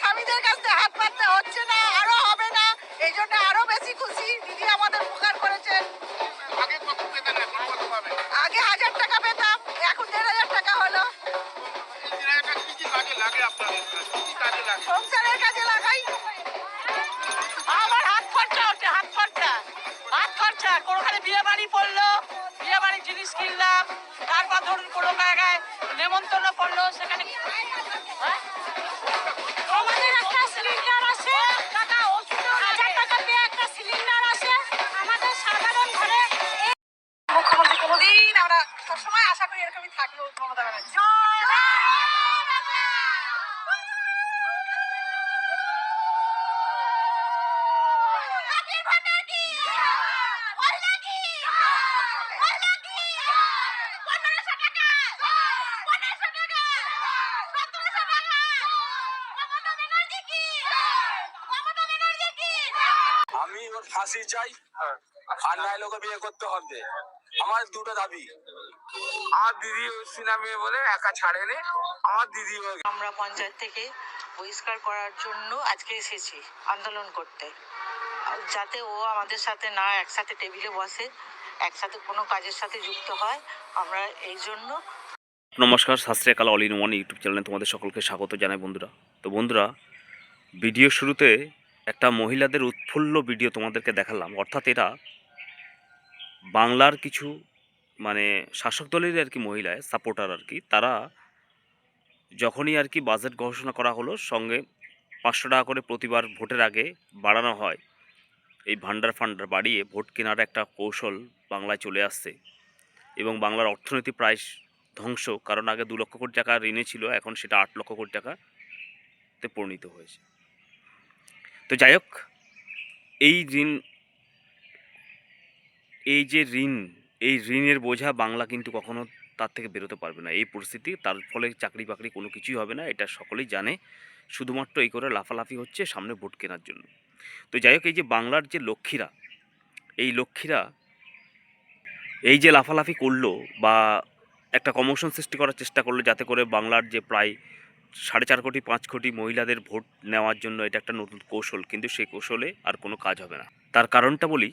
স্বামীদের কাছ হাত পাততে হচ্ছে না আরও হবে না। এই জন্য আরও বেশি খুশি দিদি আমাদের উপকার করেছেন। আগে হাজার টাকা পেতাম এখন দেড় হাজার টাকা হলো। সংসারের কাজে লাগাই। আমার হাত খরচা হচ্ছে হাত খরচা। হাত খরচা কোনোখানে বিয়ে বাড়ি পড়ল বিয়ে বাড়ির জিনিস কিনলাম তারপর ধরুন কোনো জায়গায় নেমন্তন্ন পড়ল সেখানে আমি ওর ফাঁসি চাই আর নাইলে ওকে বিয়ে করতে হবে। আমার দুটো দাবি। আর দিদি সিনা মেয়ে বলে একা ছাড়েনি আমার দিদি আমরা পঞ্চায়েত থেকে বহিষ্কার করার জন্য আজকে এসেছি আন্দোলন করতে। আর যাতে ও আমাদের সাথে না একসাথে টেবিলে বসে একসাথে কোনো কাজের সাথে যুক্ত হয় আমরা এই জন্য নমস্কার শাস্ত্রীয়কাল অল ইন ওয়ান ইউটিউব চ্যানেলে তোমাদের সকলকে স্বাগত জানাই বন্ধুরা। তো বন্ধুরা ভিডিও শুরুতে একটা মহিলাদের উৎফুল্ল ভিডিও তোমাদেরকে দেখালাম। অর্থাৎ এরা বাংলার কিছু মানে শাসক দলের আর কি মহিলায় সাপোর্টার আর কি, তারা যখনই আর কি বাজেট ঘোষণা করা হলো, সঙ্গে পাঁচশো টাকা করে প্রতিবার ভোটের আগে বাড়ানো হয়। এই ভান্ডার ফান্ডার বাড়িয়ে ভোট কেনার একটা কৌশল বাংলায় চলে আসছে। এবং বাংলার অর্থনীতি প্রায় ধ্বংস, কারণ আগে দু লক্ষ কোটি টাকা ঋণে ছিল, এখন সেটা আট লক্ষ কোটি টাকাতে পরিণত হয়েছে। তো যাই হোক, এই ঋণ, এই যে ঋণ, এই ঋণের বোঝা বাংলা কিন্তু কখনো তার থেকে বেরোতে পারবে না। এই পরিস্থিতি, তার ফলে চাকরি বাকরি কোনো কিছুই হবে না, এটা সকলেই জানে। শুধুমাত্র এই করে লাফালাফি হচ্ছে সামনে ভোট কেনার জন্য। তো যাই হোক, এই যে বাংলার যে লক্ষ্মীরা, এই লক্ষ্মীরা এই যে লাফালাফি করল বা একটা কমোশন সৃষ্টি করার চেষ্টা করল, যাতে করে বাংলার যে প্রায় সাড়ে চার কোটি, পাঁচ কোটি মহিলাদের ভোট নেওয়ার জন্য এটা একটা নতুন কৌশল, কিন্তু সেই কৌশলে আর কোনো কাজ হবে না। তার কারণটা বলি,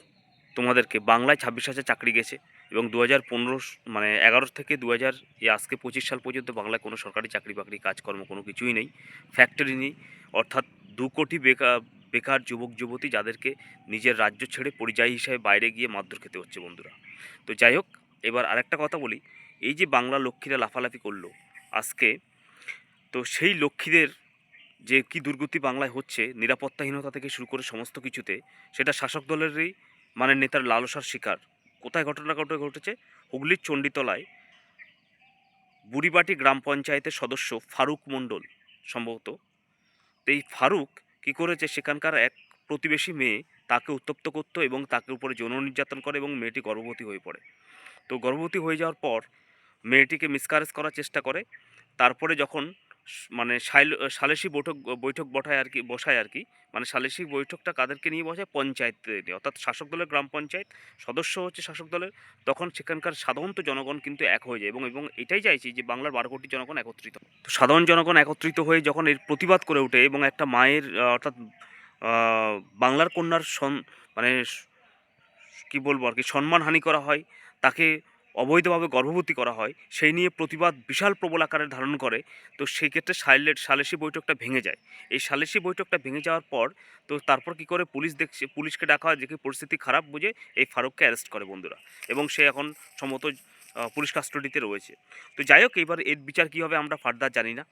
তোমাদেরকে বাংলায় ছাব্বিশ হাজার চাকরি গেছে এবং দু হাজার পনেরো মানে এগারো থেকে দু হাজার এ আজকে পঁচিশ সাল পর্যন্ত বাংলায় কোনো সরকারি চাকরি বাকরি কাজকর্ম কোনো কিছুই নেই। ফ্যাক্টরি নেই, অর্থাৎ দু কোটি বেকার বেকার যুবক, যুবতী যাদেরকে নিজের রাজ্য ছেড়ে পরিযায়ী হিসাবে বাইরে গিয়ে মারধর খেতে হচ্ছে বন্ধুরা। তো যাই হোক, এবার আরেকটা কথা বলি, এই যে বাংলা লক্ষ্মীরা লাফালাফি করল, আজকে তো সেই লক্ষ্মীদের যে কি দুর্গতি বাংলায় হচ্ছে, নিরাপত্তাহীনতা থেকে শুরু করে সমস্ত কিছুতে, সেটা শাসক দলেরই মানে নেতার লালসার শিকার। কোথায় ঘটনা ঘটে, ঘটেছে? হুগলির চণ্ডীতলায় বুড়িবাটি গ্রাম পঞ্চায়েতের সদস্য ফারুক মণ্ডল সম্ভবত। এই ফারুক কি করেছে? সেখানকার এক প্রতিবেশী মেয়ে তাকে উত্তপ্ত করতো এবং তাকে উপরে যৌন নির্যাতন করে এবং মেয়েটি গর্ভবতী হয়ে পড়ে। তো গর্ভবতী হয়ে যাওয়ার পর মেয়েটিকে মিসকারেজ করার চেষ্টা করে। তারপরে যখন মানে সালিসি বৈঠক বৈঠক বসায় আর কি, বসায় আর কি। মানে সালিসি বৈঠকটা কাদেরকে নিয়ে বসায়? পঞ্চায়েত অর্থাৎ শাসক দলের গ্রাম পঞ্চায়েত সদস্য হচ্ছে শাসক দলের। তখন সেখানকার সাধারণত জনগণ কিন্তু এক হয়ে যায় এবং এবং এটাই চাইছি যে বাংলার বারো কোটি জনগণ একত্রিত। তো সাধারণ জনগণ একত্রিত হয়ে যখন এর প্রতিবাদ করে ওঠে এবং একটা মায়ের অর্থাৎ বাংলার কন্যার সন মানে কি বলব আর কি সম্মানহানি করা হয়, তাকে অবৈধভাবে গর্ভবতী করা হয়, সেই নিয়ে প্রতিবাদ বিশাল প্রবল আকারে ধারণ করে। তো সেই ক্ষেত্রে সাইলেট সালিসি বৈঠকটা ভেঙে যায়। এই সালিসি বৈঠকটা ভেঙে যাওয়ার পর, তো তারপর কি করে পুলিশ দেখছে, পুলিশকে ডাকা হয় দেখে পরিস্থিতি খারাপ বুঝে এই ফারুককে অ্যারেস্ট করে বন্ধুরা। এবং সে এখন সম্ভবত পুলিশ কাস্টডিতে রয়েছে। তো যাই হোক, এবার এর বিচার কী হবে আমরা ফার্দার জানি না।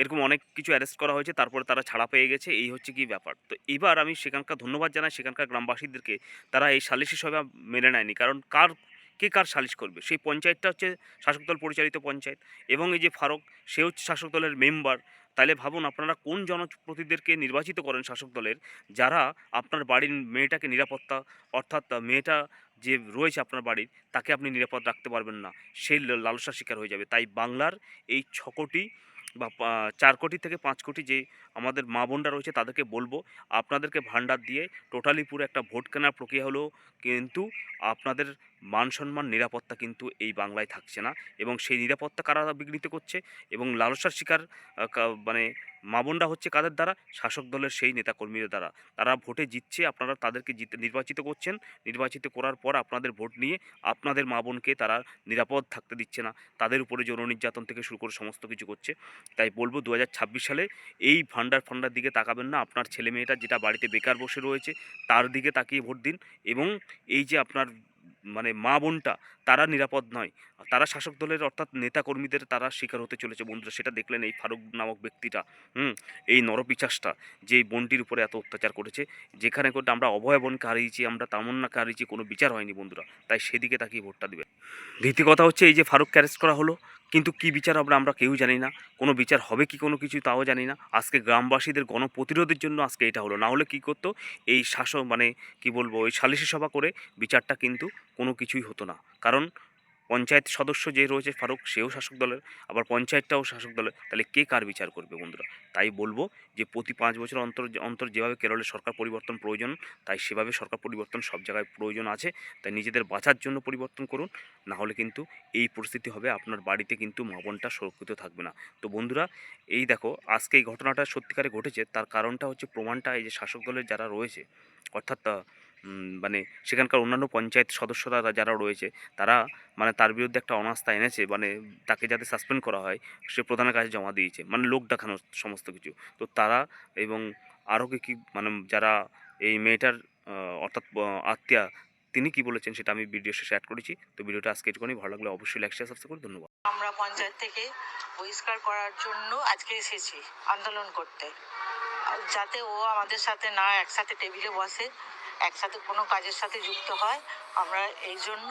এরকম অনেক কিছু অ্যারেস্ট করা হয়েছে, তারপরে তারা ছাড়া পেয়ে গেছে, এই হচ্ছে কি ব্যাপার। তো এবার আমি সেখানকার ধন্যবাদ জানাই, সেখানকার গ্রামবাসীদেরকে। তারা এই সালিশি সভা মেনে নেয়নি, কারণ কার কে কার সালিশ করবে? সেই পঞ্চায়েতটা হচ্ছে শাসক দল পরিচালিত পঞ্চায়েত এবং এই যে ফারুক, সে হচ্ছে শাসক দলের মেম্বার। তাহলে ভাবুন আপনারা কোন জনপ্রতিনিধিদেরকে নির্বাচিত করেন শাসক দলের? যারা আপনার বাড়ির মেয়েটাকে নিরাপত্তা, অর্থাৎ মেয়েটা যে রয়েছে আপনার বাড়ির, তাকে আপনি নিরাপদ রাখতে পারবেন না। সেই লালসার শিকার হয়ে যাবে। তাই বাংলার এই ছ কোটি বা চার কোটি থেকে পাঁচ কোটি যে আমাদের মা বোনরা রয়েছে তাদেরকে বলব আপনাদেরকে ভান্ডার দিয়ে টোটালি পুরো একটা ভোট কেনার প্রক্রিয়া হলেও কিন্তু আপনাদের মান সম্মান, নিরাপত্তা কিন্তু এই বাংলায় থাকছে না। এবং সেই নিরাপত্তা কারা বিঘ্নিত করছে? এবং লালসার শিকার মানে মা বোনরা হচ্ছে কাদের দ্বারা? শাসক দলের সেই নেতাকর্মীদের দ্বারা। তারা ভোটে জিতছে, আপনারা তাদেরকে জিতে, নির্বাচিত করছেন। নির্বাচিত করার পর আপনাদের ভোট নিয়ে আপনাদের মা বোনকে তারা নিরাপদ থাকতে দিচ্ছে না। তাদের উপরে যৌন নির্যাতন থেকে শুরু করে সমস্ত কিছু করছে। তাই বলব দু হাজার ছাব্বিশ সালে এই ভান্ডার ফান্ডার দিকে তাকাবেন না। আপনার ছেলে মেয়েটা যেটা বাড়িতে বেকার বসে রয়েছে, তার দিকে তাকিয়ে ভোট দিন। এবং এই যে আপনার মানে মা বোনটা, তারা নিরাপদ নয়। তারা শাসক দলের অর্থাৎ নেতাকর্মীদের তারা শিকার হতে চলেছে। বন্ধুরা, সেটা দেখলেন এই ফারুক নামক ব্যক্তিটা, হুম? এই নরপিচাসটা যে বোনটির উপরে এত অত্যাচার করেছে, যেখানে করে আমরা অভয় বনকে হারিয়েছি, আমরা তামন্নাকে হারিয়েছি, কোনো বিচার হয়নি বন্ধুরা। তাই সেদিকে তাকিয়ে ভোটটা দেবে দ্বিতীয় কথা হচ্ছে এই যে ফারুককে অ্যারেস্ট করা হলো কিন্তু কি বিচার হবে আমরা কেউ জানি না। কোনো বিচার হবে কি কোনো কিছু তাও জানি না। আজকে গ্রামবাসীদের গণপ্রতিরোধের জন্য আজকে এটা হলো। না হলে কী করতো? এই শাসক মানে কি বলব? ওই সালিশি সভা করে বিচারটা কিন্তু কোনো কিছুই হতো না। কারণ পঞ্চায়েত সদস্য যে রয়েছে ফারুক, সেও শাসক দলের। আবার পঞ্চায়েতটাও শাসক দলের। তাহলে কে কার বিচার করবে বন্ধুরা? তাই বলব যে প্রতি পাঁচ বছর অন্তর অন্তর যেভাবে কেরলের সরকার পরিবর্তন প্রয়োজন, তাই সেভাবে সরকার পরিবর্তন সব জায়গায় প্রয়োজন আছে। তাই নিজেদের বাঁচার জন্য পরিবর্তন করুন। না হলে কিন্তু এই পরিস্থিতি হবে, আপনার বাড়িতে কিন্তু মা বোনটা সুরক্ষিত থাকবে না। তো বন্ধুরা, এই দেখো, আজকে এই ঘটনাটা সত্যিকারে ঘটেছে। তার কারণটা হচ্ছে প্রমাণটা এই যে শাসক দলের যারা রয়েছে, অর্থাৎ মানে সেখানকার অন্যান্য পঞ্চায়েত সদস্যরা যারা রয়েছে, তারা মানে তার বিরুদ্ধে একটা অনাস্থা এনেছে মানে তাকে যাতে সাসপেন্ড করা হয়, সে প্রধানের কাছে জমা দিয়েছে মানে লোক দেখানো সমস্ত কিছু। তো তারা এবং আরও কি মানে যারা এই মেয়েটার অর্থাৎ আত্মীয়া, তিনি কি বলেছেন সেটা আমি ভিডিও শেষে অ্যাড করেছি। তো ভিডিওটা আজকে এটুকুনি, ভালো লাগলে অবশ্যই লাইক শেয়ার সাবস্ক্রাইব করে ধন্যবাদ। আমরা পঞ্চায়েত থেকে বহিষ্কার করার জন্য আজকে এসেছি আন্দোলন করতে। যাতে ও আমাদের সাথে না, একসাথে টেবিলে বসে। একসাথে কোনো কাজের সাথে যুক্ত হয় আমরা এই জন্য